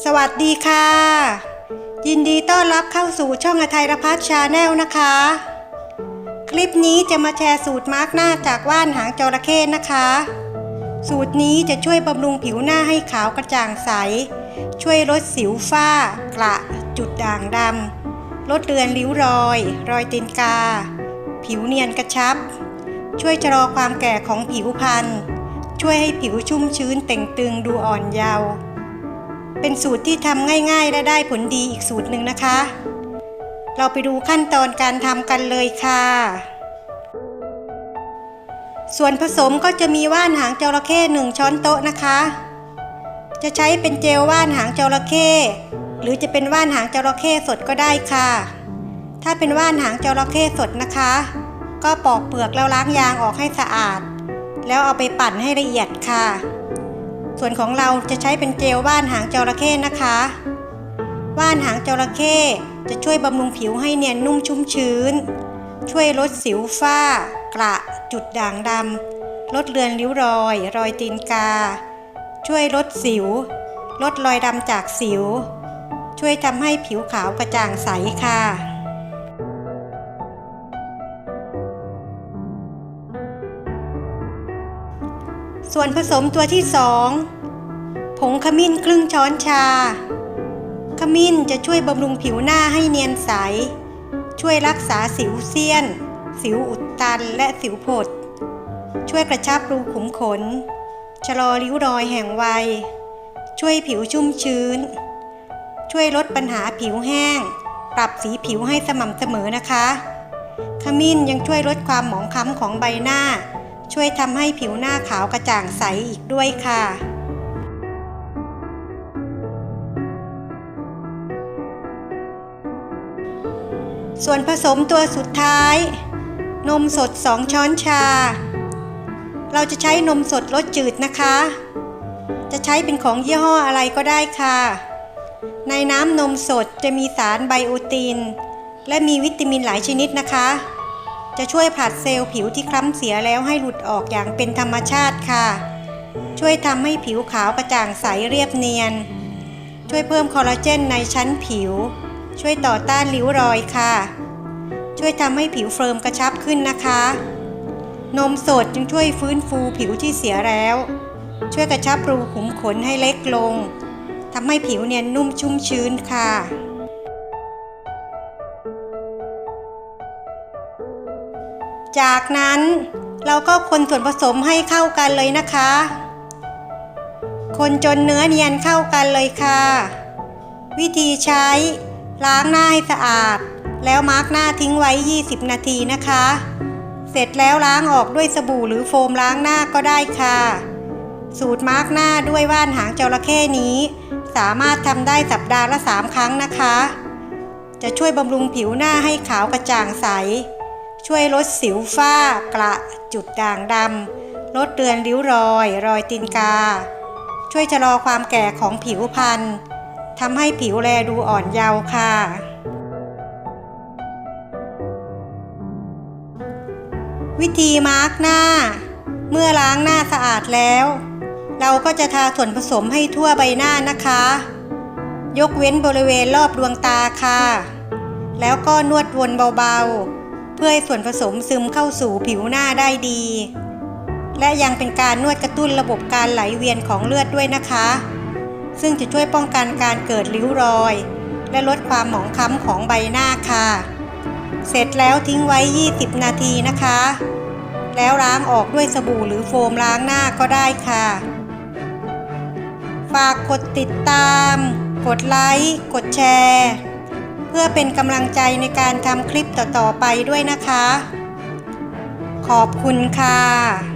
สวัสดีค่ะ ยินดีต้อนรับเข้าสู่ช่องอไทยรพัฒชาแนลนะคะ คลิปนี้จะมาแชร์สูตรมาร์กหน้าจากว่านหางจระเข้นะคะ สูตรนี้จะช่วยบำรุงผิวหน้าให้ขาวกระจ่างใส ช่วยลดสิวฝ้า กระ จุดด่างดำลดเลือนริ้วรอย รอยตีนกา ผิวเนียนกระชับ ช่วยชะลอความแก่ของผิวพรรณช่วยให้ผิวชุ่มชื้นเต่งตึงดูอ่อนเยาว์ เป็นสูตรที่ทำง่ายๆ และได้ผลดีอีกสูตรหนึ่งนะคะ เราไปดูขั้นตอนการทำกันเลยค่ะ ส่วนผสมก็จะมีว่านหางจระเข้หนึ่งช้อนโต๊ะนะคะ จะใช้เป็นเจลว่านหางจระเข้หรือจะเป็นว่านหางจระเข้สดก็ได้ค่ะ ถ้าเป็นว่านหางจระเข้สดนะคะ ก็ปอกเปลือกแล้วล้างยางออกให้สะอาด แล้วเอาไปปั่นให้ละเอียดค่ะ ส่วนของเราจะใช้เป็นเจลว่านหางจระเข้นะคะ ว่านหางจระเข้จะช่วยบำรุงผิวให้เนียนนุ่มชุ่มชื้น ช่วยลดสิวฝ้า กระ จุดด่างดำลดเลือนริ้วรอย รอยตีนกา ช่วยลดสิว ลดรอยดำจากสิว ช่วยทำให้ผิวขาวกระจ่างใสค่ะ ส่วนผสมตัวที่สองผงขมิ้นครึ่งช้อนชา ขมิ้นจะช่วยบำรุงผิวหน้าให้เนียนใส ช่วยรักษาสิวเซียน สิวอุดตันและสิวผด ช่วยกระชับรูขุมขน ชะลอริ้วรอยแห่งวัย ช่วยผิวชุ่มชื้น ช่วยลดปัญหาผิวแห้ง ปรับสีผิวให้สม่ำเสมอนะคะ ขมิ้นยังช่วยลดความหมองคล้ำของใบหน้า ช่วยทำให้ผิวหน้าขาวกระจ่างใสอีกด้วยค่ะส่วนผสมตัวสุดท้าย นมสด 2 ช้อนชา เราจะใช้นมสดรสจืดนะคะ จะใช้เป็นของยี่ห้ออะไรก็ได้ค่ะ ในน้ำนมสดจะมีสารไบโอติน และมีวิตามินหลายชนิดนะคะ จะช่วยผลัดเซลล์ผิวที่คล้ำเสียแล้วให้หลุดออกอย่างเป็นธรรมชาติค่ะ ช่วยทำให้ผิวขาวกระจ่างใสเรียบเนียน ช่วยเพิ่มคอลลาเจนในชั้นผิว ช่วยต่อต้านริ้วรอยค่ะ ช่วยทำให้ผิวเฟิร์มกระชับขึ้นนะคะ นมสดจึงช่วยฟื้นฟูผิวที่เสียแล้ว ช่วยกระชับรูขุมขนให้เล็กลงทำให้ผิวเนียนนุ่มชุ่มชื้นค่ะ จากนั้นเราก็คนส่วนผสมให้เข้ากันเลยนะคะ คนจนเนื้อเนียนเข้ากันเลยค่ะ วิธีใช้ล้างหน้าให้สะอาด แล้วมาร์กหน้าทิ้งไว้ 20 นาทีนะคะ เสร็จแล้วล้างออกด้วยสบู่หรือโฟมล้างหน้าก็ได้ค่ะ สูตรมาร์กหน้าด้วยว่านหางจระเข้นี้ สามารถทำได้สัปดาห์ละ 3 ครั้งนะคะ จะช่วยบำรุงผิวหน้าให้ขาวกระจ่างใส ช่วยลดสิวฝ้ากระจุดด่างดำลดเลือนริ้วรอย รอยตีนกา ช่วยชะลอความแก่ของผิวพรรณทำให้ผิวแลดูอ่อนเยาว์ค่ะ วิธีมาร์กหน้า เมื่อล้างหน้าสะอาดแล้ว เราก็จะทาส่วนผสมให้ทั่วใบหน้านะคะ ยกเว้นบริเวณรอบดวงตาค่ะ แล้วก็นวดวนเบาๆ พื่อให้ส่วนผสมซึมเข้าสู่ผิวหน้าได้ดี และยังเป็นการนวดกระตุ้นระบบการไหลเวียนของเลือดด้วยนะคะ ซึ่งจะช่วยป้องกันการเกิดริ้วรอย และลดความหมองคล้ำของใบหน้าค่ะ เสร็จแล้วทิ้งไว้ 20 นาทีนะคะ แล้วล้างออกด้วยสบู่หรือโฟมล้างหน้าก็ได้ค่ะ ฝากกดติดตาม กดไลค์ กดแชร์ เพื่อเป็นกำลังใจในการทำคลิปต่อๆไปด้วยนะคะ ขอบคุณค่ะ